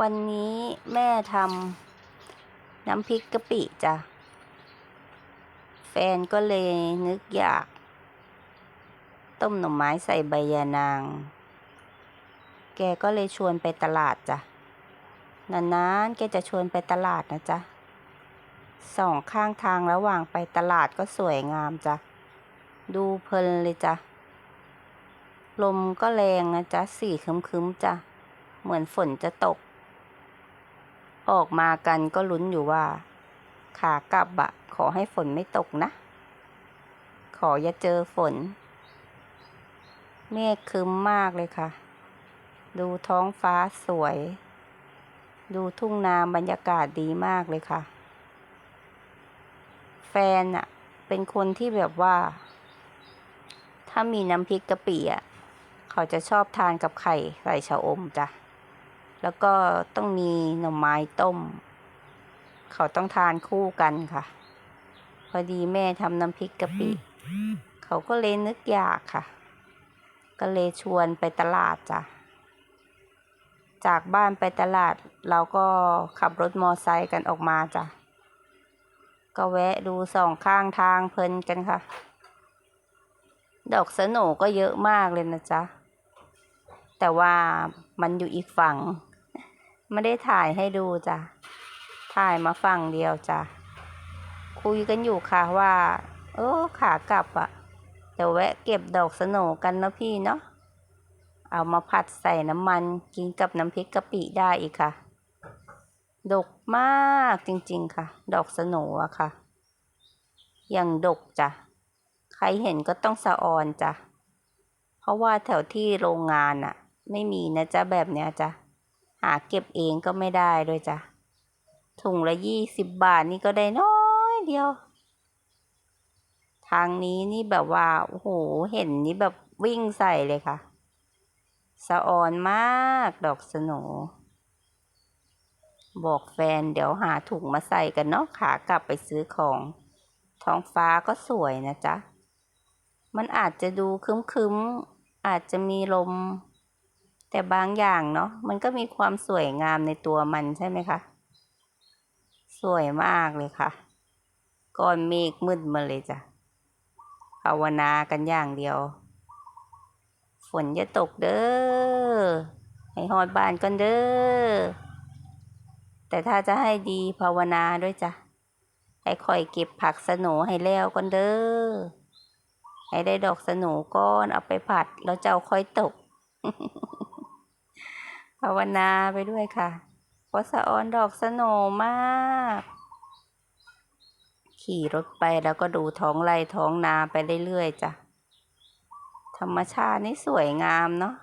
วันนี้แม่ทำน้ำพริกกะปิจ้ะ แฟนก็เลยนึกอยาก ต้มหน่อไม้ใส่ใบยานาง แกก็เลยชวนไปตลาดจ้ะ นานๆแกจะชวนไปตลาดนะจ๊ะ สองข้างทางระหว่างไปตลาดก็สวยงามจ้ะ ดูเพลินเลยจ้ะ ลมก็แรงนะจ๊ะ สีคึ้มๆจ้ะ เหมือนฝนจะตก ออกมากันก็ลุ้นอยู่ว่า ขากลับอะขอให้ฝนไม่ตกนะ ขออย่าเจอฝน เมฆคึ้มมากเลยค่ะ ดูท้องฟ้าสวย ดูทุ่งนาบรรยากาศดีมากเลยค่ะ แฟนอะเป็นคนที่แบบว่า ถ้ามีน้ำพริกกะปิอะเขาจะชอบทานกับไข่ใส่ชะอมจ้ะ แล้วก็ต้องมีหน่อไม้ต้ม เขาต้องทานคู่กันค่ะ พอดีแม่ทำน้ำพริกกะปิ เขาก็เลยนึกอยากค่ะ ก็เลยชวนไปตลาดจ้ะ จากบ้านไปตลาดเราก็ขับรถมอไซค์กันออกมาจ้ะ ก็แวะดูสองข้างทางเพลินกันค่ะ ดอกสโหนก็เยอะมากเลยนะจ๊ะแต่ว่ามันอยู่อีกฝั่ง ไม่ได้ถ่ายให้ดูจ้ะ ถ่ายมาฝั่งเดียวจ้ะ คุยกันอยู่ค่ะว่า เออขากลับอะ่ะ เดี๋ยวแวะเก็บดอกสโนกันนะพี่เนาะ เอามาผัดใส่น้ำมันกินกับน้ำพริกกะปิได้อีกค่ะ ดกมากจริงๆค่ะ ดอกสโนอะค่ะ อย่างดกจ้ะ ใครเห็นก็ต้องสะออนจ้ะ เพราะว่าแถวที่โรงงานอะไม่มีนะจ๊ะแบบเนี้ยจ้ะ หาเก็บเองก็ไม่ได้ด้วยจ้ะถุงละยี่สิบบาทนี่ก็ได้น้อยเดียว ทางนี้นี่แบบว่าโอ้โหเห็นนี่แบบวิ่งใส่เลยค่ะ สะออนมากดอกสโนบอกแฟนเดี๋ยวหาถุงมาใส่กันเนาะขากลับไปซื้อของ ท้องฟ้าก็สวยนะจ๊ะ มันอาจจะดูคึ้มๆ อาจจะมีลม แต่บางอย่างเนาะมันก็มีความสวยงามในตัวมันใช่ไหมคะ สวยมากเลยค่ะ ก้อนเมฆมืดมาเลยจ้ะภาวนากันอย่างเดียว ฝนจะตกเด้อ ให้ฮอดบานกันเด้อ แต่ถ้าจะให้ดีภาวนาด้วยจ้ะ ให้คอยเก็บผักสโหนให้แล้วกันเด้อ ให้ได้ดอกสโหนก้อนเอาไปผัดแล้วเจ้าค่อยตก ภาวนาไปด้วยค่ะเพราะสะออนดอกสโหนมาก ขี่รถไปแล้วก็ดูท้องไร่ท้องนาไปเรื่อยๆจ้ะ ธรรมชาตินี่สวยงามเนาะ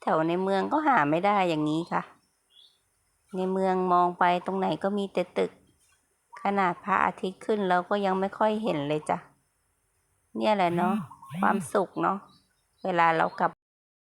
แถวในเมืองก็หาไม่ได้อย่างนี้ค่ะ ในเมืองมองไปตรงไหนก็มีแต่ตึก ขนาดพระอาทิตย์ขึ้นเราก็ยังไม่ค่อยเห็นเลยจ้ะ เนี่ยแหละเนาะความสุขเนาะ เวลาเรากลับ